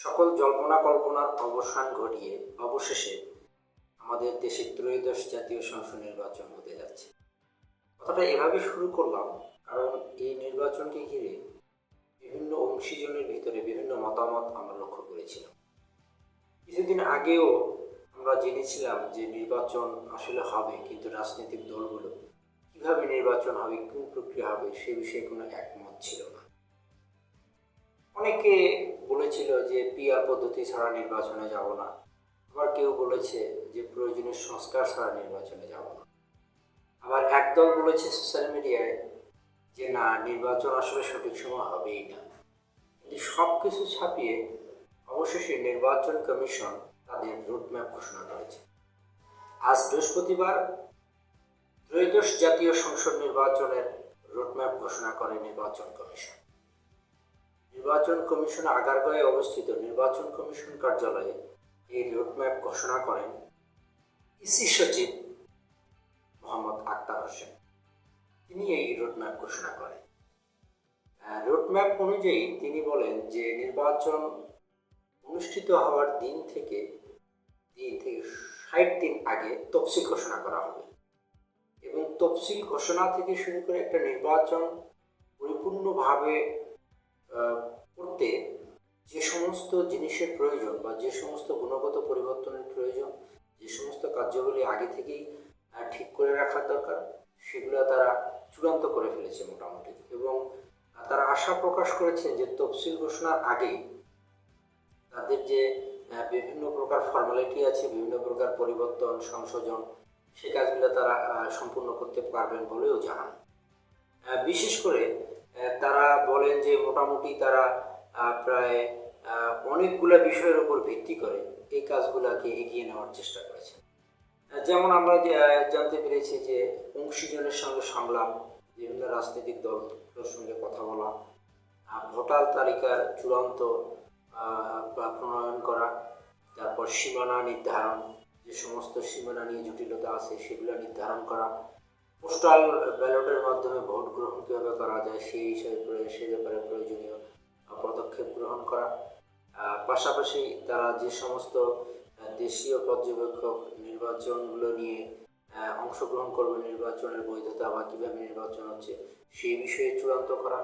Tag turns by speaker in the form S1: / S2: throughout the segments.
S1: সকল জল্পনা কল্পনার অবসান ঘটিয়ে অবশেষে আমাদের দেশে ত্রয়োদশ জাতীয় সংসদ নির্বাচন হতে যাচ্ছে। কথাটা এভাবে শুরু করলাম, কারণ এই নির্বাচনকে ঘিরে বিভিন্ন অংশীজনের ভিতরে বিভিন্ন মতামত আমরা লক্ষ্য করেছিলাম। কিছুদিন আগেও আমরা জেনেছিলাম যে নির্বাচন আসলে হবে, কিন্তু রাজনৈতিক দলগুলো কীভাবে নির্বাচন হবে, কোন প্রক্রিয়া হবে, সে বিষয়ে কোনো একমত ছিল না। অনেকে বলেছিল যে পিআর পদ্ধতি ছাড়া নির্বাচনে যাব না। আবার কেউ বলেছে যে প্রয়োজনীয় সংস্কার ছাড়া নির্বাচনে যাব না। আবার একদল বলেছে সোশ্যাল মিডিয়ায় যে না, নির্বাচন আসলে সঠিক সময় হবেই না। কিন্তু সব কিছু ছাপিয়ে অবশেষে নির্বাচন কমিশন তাদের রুটম্যাপ ঘোষণা করেছে। আজ বৃহস্পতিবার ত্রয়োদশ জাতীয় সংসদ নির্বাচনের রুটম্যাপ ঘোষণা করে নির্বাচন কমিশন। নির্বাচন কমিশন আগারগাঁয়ে অবস্থিত নির্বাচন কমিশন কার্যালয়ে এই রুটম্যাপ ঘোষণা করেন ইসি সচিব মোহাম্মদ আক্তার হোসেন। তিনি এই রোডম্যাপ ঘোষণা করেন। রোডম্যাপ অনুযায়ী তিনি বলেন যে নির্বাচন অনুষ্ঠিত হওয়ার দিন থেকে দিন থেকে ষাট দিন আগে তফসিল ঘোষণা করা হবে এবং তফসিল ঘোষণা থেকে শুরু করে একটা নির্বাচন পরিপূর্ণভাবে করতে যে সমস্ত জিনিসের প্রয়োজন বা যে সমস্ত গুণগত পরিবর্তনের প্রয়োজন, যে সমস্ত কার্যগুলি আগে থেকেই ঠিক করে রাখার দরকার, সেগুলো তারা চূড়ান্ত করে ফেলেছে মোটামুটি। এবং তারা আশা প্রকাশ করেছেন যে তফসিল ঘোষণার আগেই তাদের যে বিভিন্ন প্রকার ফর্মালিটি আছে, বিভিন্ন প্রকার পরিবর্তন, সংশোধন, সে কাজগুলো তারা সম্পূর্ণ করতে পারবেন বলেও জানান। বিশেষ করে তারা বলেন যে মোটামুটি তারা প্রায় অনেকগুলো বিষয়ের উপর ভিত্তি করে এই কাজগুলোকে এগিয়ে নেওয়ার চেষ্টা করেছে যেমন আমরা জানতে পেরেছি যে অংশীজনের সঙ্গে সংলাপ, বিভিন্ন রাজনৈতিক দলগুলোর সঙ্গে কথা বলা ভোটার তালিকার চূড়ান্ত প্রণয়ন করা, তারপর সীমানা নির্ধারণ, যে সমস্ত সীমানা নিয়ে জটিলতা আছে সেগুলো নির্ধারণ করা পোস্টাল ব্যালটের মাধ্যমে ভোট গ্রহণ কীভাবে করা যায় সেই হিসাবে সে ব্যাপারে প্রয়োজনীয় পদক্ষেপ গ্রহণ করা। পাশাপাশি তারা যে সমস্ত দেশীয় পর্যবেক্ষক নির্বাচনগুলো নিয়ে অংশগ্রহণ করবে নির্বাচনের বৈধতা বা কীভাবে নির্বাচন হচ্ছে সেই বিষয়ে চূড়ান্ত করা।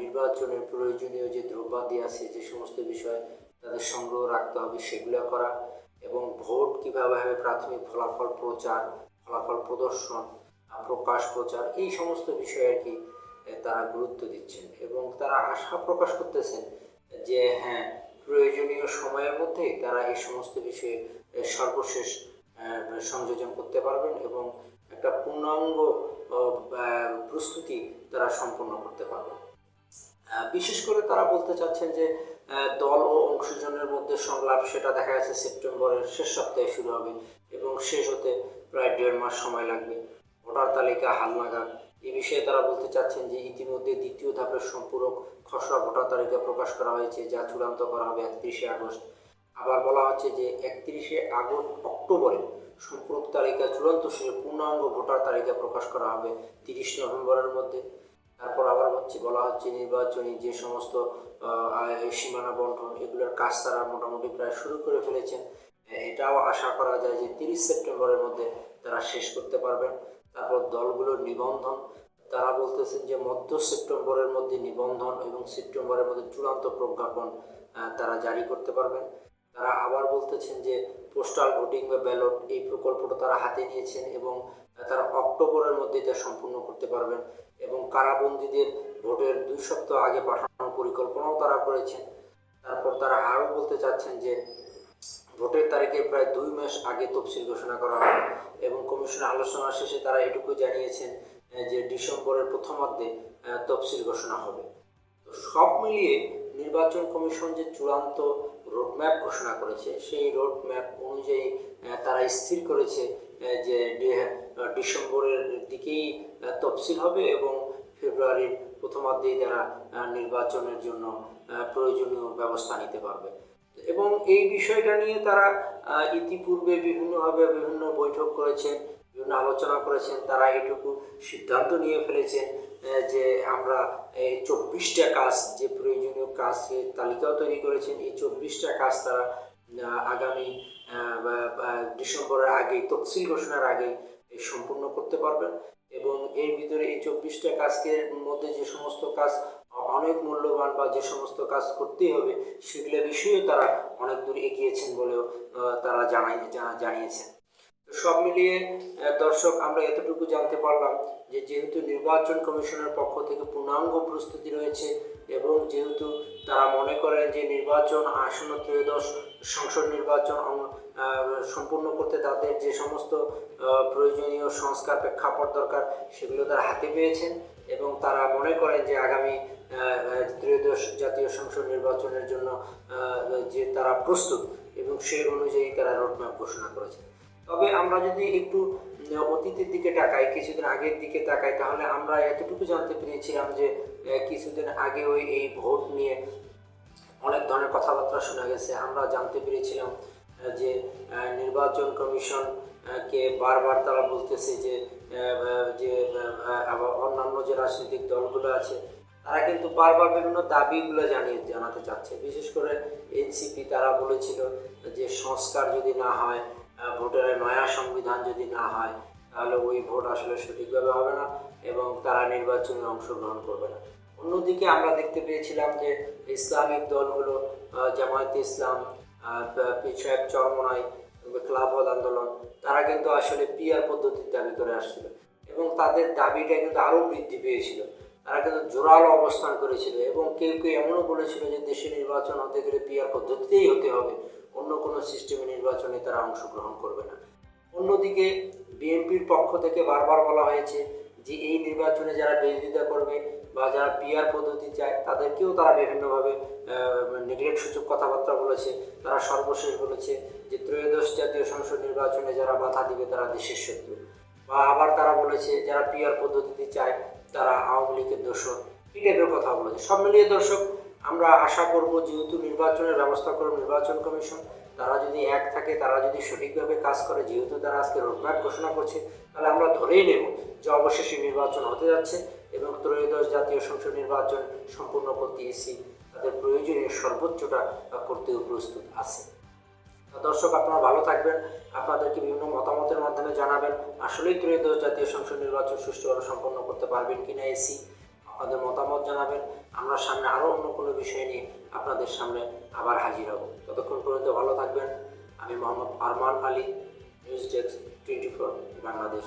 S1: নির্বাচনের প্রয়োজনীয় যে দ্রব্যাদি আছে, যে সমস্ত বিষয় তাদের সংগ্রহ রাখতে হবে সেগুলো করা এবং ভোট কীভাবে হবে, প্রাথমিক ফলাফল প্রচার, ফলাফল প্রদর্শন প্রকাশ প্রচার, এই সমস্ত বিষয়ে আর কি তারা গুরুত্ব দিচ্ছেন এবং তারা আশা প্রকাশ করতেছেন যে হ্যাঁ প্রয়োজনীয় সময়ের মধ্যে তারা এই সমস্ত বিষয়ে সর্বশেষ সংযোজন করতে পারবেন এবং একটা পূর্ণাঙ্গ প্রস্তুতি তারা সম্পন্ন করতে পারবেন। বিশেষ করে তারা বলতে চাচ্ছেন যে দল ও অংশজনের মধ্যে সংলাপ, সেটা দেখা যাচ্ছে সেপ্টেম্বরের শেষ সপ্তাহে শুরু হবে এবং শেষ হতে প্রায় দেড় মাস সময় লাগবে। ভোটার তালিকা হালনাগাদ। এ বিষয়ে তারা বলতে চাচ্ছেন যে ইতিমধ্যে দ্বিতীয় ধাপের সম্পূরক খসড়া ভোটার তালিকা প্রকাশ করা হয়েছে, যা চূড়ান্ত করা হবে একত্রিশে আগস্ট। আবার বলা হচ্ছে যে একত্রিশে আগস্ট অক্টোবরে সম্পূরক তালিকা চূড়ান্ত শেষে পূর্ণাঙ্গ ভোটার তালিকা প্রকাশ করা হবে তিরিশ নভেম্বরের মধ্যে। তারপর আবার হচ্ছে, বলা হচ্ছে নির্বাচনী যে সমস্ত সীমানা বন্টন, এগুলোর কাজ তারা মোটামুটি প্রায় শুরু করে ফেলেছেন। এটাও আশা করা যায় যে তিরিশ সেপ্টেম্বরের মধ্যে তারা শেষ করতে পারবেন। তারপর দলগুলোর নিবন্ধন, তারা বলতেছেন যে মধ্য সেপ্টেম্বরের মধ্যে নিবন্ধন এবং সেপ্টেম্বরের মধ্যে চূড়ান্ত প্রজ্ঞাপন তারা জারি করতে পারবেন। তারা আবার বলতেছেন যে পোস্টাল ভোটিং বা ব্যালট এই প্রকল্পটা তারা হাতে নিয়েছেন এবং তারা অক্টোবরের মধ্যে এটা সম্পূর্ণ করতে পারবেন এবং কারাবন্দীদের ভোটের দুই সপ্তাহ আগে পাঠানোর পরিকল্পনাও তারা করেছেন। তারপর তারা আরও বলতে চাচ্ছেন যে ভোটের তারিখে প্রায় দুই মাস আগে তফসিল ঘোষণা করা হবে এবং কমিশনের আলোচনা শেষে তারা এটুকু জানিয়েছেন যে ডিসেম্বরের প্রথমার্ধে তফসিল ঘোষণা হবে। তো সব মিলিয়ে নির্বাচন কমিশন যে চূড়ান্ত রোডম্যাপ ঘোষণা করেছে, সেই রোডম্যাপ অনুযায়ী তারা স্থির করেছে যে ডিসেম্বরের দিকেই তফসিল হবে এবং ফেব্রুয়ারির প্রথমার্ধেই তারা নির্বাচনের জন্য প্রয়োজনীয় ব্যবস্থা নিতে পারবে। এবং এই বিষয়টা নিয়ে তারা ইতিপূর্বে বিভিন্নভাবে বিভিন্ন বৈঠক করেছেন, বিভিন্ন আলোচনা করেছেন, তারা এটুকু সিদ্ধান্ত নিয়ে ফেলেছেন যে আমরা এই চব্বিশটা কাজ, যে প্রয়োজনীয় কাজের তালিকাও তৈরি করেছেন, এই চব্বিশটা কাজ তারা আগামী ডিসেম্বরের আগে, তফসিল ঘোষণার আগে সম্পূর্ণ করতে পারবেন। এবং এর ভিতরে এই চব্বিশটা কাজকে মধ্যে যে সমস্ত কাজ অনেক মূল্যবান বা যে সমস্ত কাজ করতেই হবে, সেগুলো বিষয়ে তারা অনেক দূর এগিয়েছেন বলেও তারা জানাই জানিয়েছেন। সব মিলিয়ে দর্শক, আমরা এতটুকু জানতে পারলাম যে যেহেতু নির্বাচন কমিশনের পক্ষ থেকে পূর্ণাঙ্গ প্রস্তুতি রয়েছে এবং যেহেতু তারা মনে করেন যে নির্বাচন আসন্ন ত্রয়োদশ সংসদ নির্বাচন সম্পূর্ণ করতে তাদের যে সমস্ত প্রয়োজনীয় সংস্কার, প্রেক্ষাপট দরকার, সেগুলো তারা হাতে পেয়েছেন। এবং তারা মনে করেন যে আগামী ত্রয়োদশ জাতীয় সংসদ নির্বাচনের জন্য যে তারা প্রস্তুত এবং সেই অনুযায়ী তারা রোডম্যাপ ঘোষণা করেছে তবে আমরা যদি একটু অতীতের দিকে তাকাই, কিছুদিন আগের দিকে তাকাই, তাহলে আমরা এতটুকু জানতে পেরেছিলাম যে কিছুদিন আগে ওই এই ভোট নিয়ে অনেক ধরনের কথাবার্তা শোনা গেছে। আমরা জানতে পেরেছিলাম যে নির্বাচন কমিশন কে বারবার তারা বলতেছে যে যে অন্যান্য যে রাজনৈতিক দলগুলো আছে তারা কিন্তু বারবার বিভিন্ন দাবিগুলো জানিয়ে জানাতে চাচ্ছে। বিশেষ করে এনসিপি তারা বলেছিল যে সংস্কার যদি না হয় আহ, ভোটের নয়া সংবিধান যদি না হয় তাহলে ওই ভোট আসলে সঠিকভাবে হবে না এবং তারা নির্বাচনে অংশগ্রহণ করবে না। অন্যদিকে আমরা দেখতে পেয়েছিলাম যে ইসলামিক দলগুলো জামায়াতে ইসলাম পিছায়েব চরমনাই ক্লাব হল আন্দোলন। তারা কিন্তু আসলে পিআর পদ্ধতির দাবি করে আসছিল। এবং তাদের দাবিটা কিন্তু আরও বৃদ্ধি পেয়েছিল। তারা কিন্তু জোরালো অবস্থান করেছিল এবং কেউ কেউ এমনও বলেছিল যে দেশে নির্বাচন হতে গেলে পিআর পদ্ধতিতেই হতে হবে। অন্য কোনো সিস্টেমে নির্বাচনে তারা অংশগ্রহণ করবে না। অন্যদিকে বিএনপির পক্ষ থেকে বারবার বলা হয়েছে যে এই নির্বাচনে যারা বিরোধিতা করবে বা যারা পিআর পদ্ধতি চায়, তাদেরকেও তারা বিভিন্নভাবে নেগলেক্ট সূচক কথাবার্তা বলেছে। তারা সর্বশেষ বলেছে যে ত্রয়োদশ জাতীয় সংসদ নির্বাচনে যারা বাধা দিবে, তারা দেশের শত্রু। বা আবার তারা বলেছে, যারা পিআর পদ্ধতিতে চায়, তারা আওয়ামী লীগের দোষর। এই টাইপের কথা বলেছে। সব মিলিয়ে দর্শক, আমরা আশা করব যেহেতু নির্বাচনের ব্যবস্থা করবে নির্বাচন কমিশন, তারা যদি এক থাকে, তারা যদি সঠিকভাবে কাজ করে, যেহেতু তারা আজকে রোডম্যাপ ঘোষণা করছে, তাহলে আমরা ধরেই নেব যে অবশেষে নির্বাচন হতে যাচ্ছে। এবং ত্রয়োদশ জাতীয় সংসদ নির্বাচন সম্পূর্ণ করতে এসি তাদের প্রয়োজনীয় সর্বোচ্চটা করতেও প্রস্তুত আছে। দর্শক, আপনারা ভালো থাকবেন, আপনাদেরকে বিভিন্ন মতামতের মাধ্যমে জানাবেন, আসলেই ত্রয়োদশ জাতীয় সংসদ নির্বাচন সুষ্ঠুভাবে সম্পন্ন করতে পারবেন কিনা এসি আপনাদের মতামত জানাবেন। আমরা সামনে আরও অন্য কোনো বিষয় নিয়ে আপনাদের সামনে আবার হাজির হব। ততক্ষণ পর্যন্ত ভালো থাকবেন। আমি Mohammad Arman Ali news desk twenty four Bangladesh